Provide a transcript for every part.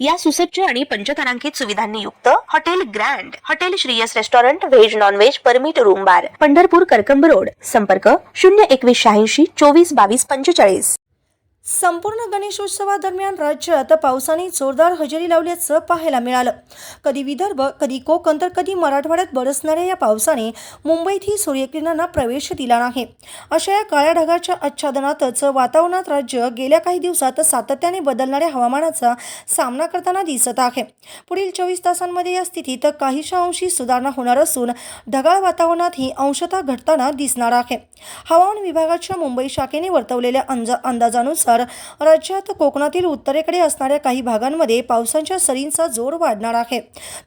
या सुसज्ज आणि पंचतारांकित सुविधांनी युक्त hotel grand hotel Shriyash restaurant veg non veg permit room bar. Pandharpur Karkamb road. संपर्क शून्य एकवीस शहाऐंशी चोवीस बावीस पंचेचाळीस. संपूर्ण गणेशोत्सवादरम्यान राज्यात पावसाने जोरदार हजेरी लावल्याचं पाहायला मिळालं. कधी विदर्भ कधी कोकण तर कधी मराठवाड्यात बरसणाऱ्या या पावसाने मुंबईतही सूर्यकिरणांना प्रवेश दिला नाही. अशा या काळ्या ढगाच्या आच्छादनातच वातावरणात राज्य गेल्या काही दिवसात सातत्याने बदलणाऱ्या हवामानाचा सामना करताना दिसत आहे. पुढील चोवीस तासांमध्ये या स्थितीत काहीशा अंशी सुधारणा होणार असून ढगाळ वातावरणातही अंशता घटताना दिसणार आहे. हवामान विभागाच्या मुंबई शाखेने वर्तवलेल्या अंदाजानुसार अंदाजानुसार राज्यात कोकणातील उत्तरेकडे असणाऱ्या काही भागांमध्ये पावसाच्या सरींचा जोर वाढणार आहे.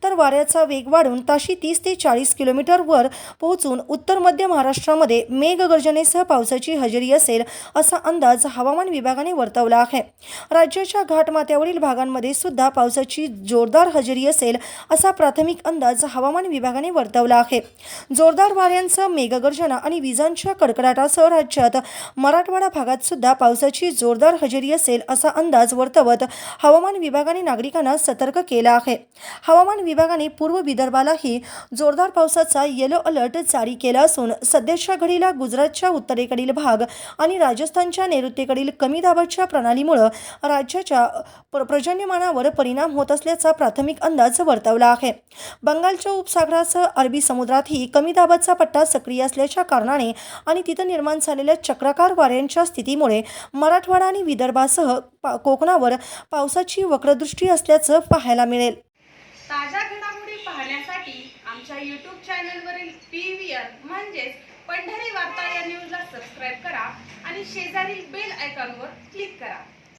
तर वाऱ्याचा वेग वाढून ताशी तीस ते चाळीस किलोमीटरवर पोहोचून उत्तर मध्य महाराष्ट्रामध्ये मेघगर्जनेसह पावसाची हजेरी असेल असा अंदाज हवामान विभागाने वर्तवला आहे. राज्याच्या घाटमाथ्यावरील भागांमध्ये सुद्धा पावसाची जोरदार हजेरी असेल असा प्राथमिक अंदाज हवामान विभागाने वर्तवला आहे. जोरदार वाऱ्यांसह मेघगर्जना आणि विजांच्या कडकडाटासह राज्यात मराठवाडा भागात सुद्धा पावसाची जोरदार हजेरी असेल असा अंदाज वर्तवत हवामान विभागाने नागरिकांना सतर्क केला आहे. हवामान विभागाने पूर्व विदर्भालाही जोरदार पावसाचा येलो अलर्ट जारी केला असून सध्याच्या घडीला गुजरातच्या उत्तरेकडील भाग आणि राजस्थानच्या नैऋत्येकडील कमी दाबाच्या प्रणालीमुळं राज्याच्या प्र पर्जन्यमानावर परिणाम होत असल्याचा प्राथमिक अंदाज वर्तवला आहे. बंगालच्या उपसागरासह अरबी समुद्रातही कमी दाबाचा पट्टा सक्रिय असल्याच्या कारणाने आणि तिथं निर्माण झालेल्या चक्राकार वाऱ्यांच्या स्थितीमुळे मराठवाडा आणि विदर्भासह पा कोकणावर पावसाची वक्रदृष्टी असल्याचं पाहायला मिळेल. ताज्या घडामोडी पाहण्यासाठी आमच्या यूट्यूब चॅनलवरील पी व्ही आर म्हणजेच पंढरी वार्ता या न्यूजला सबस्क्राईब करा आणि शेजारील बेल आयकॉनवर क्लिक करा.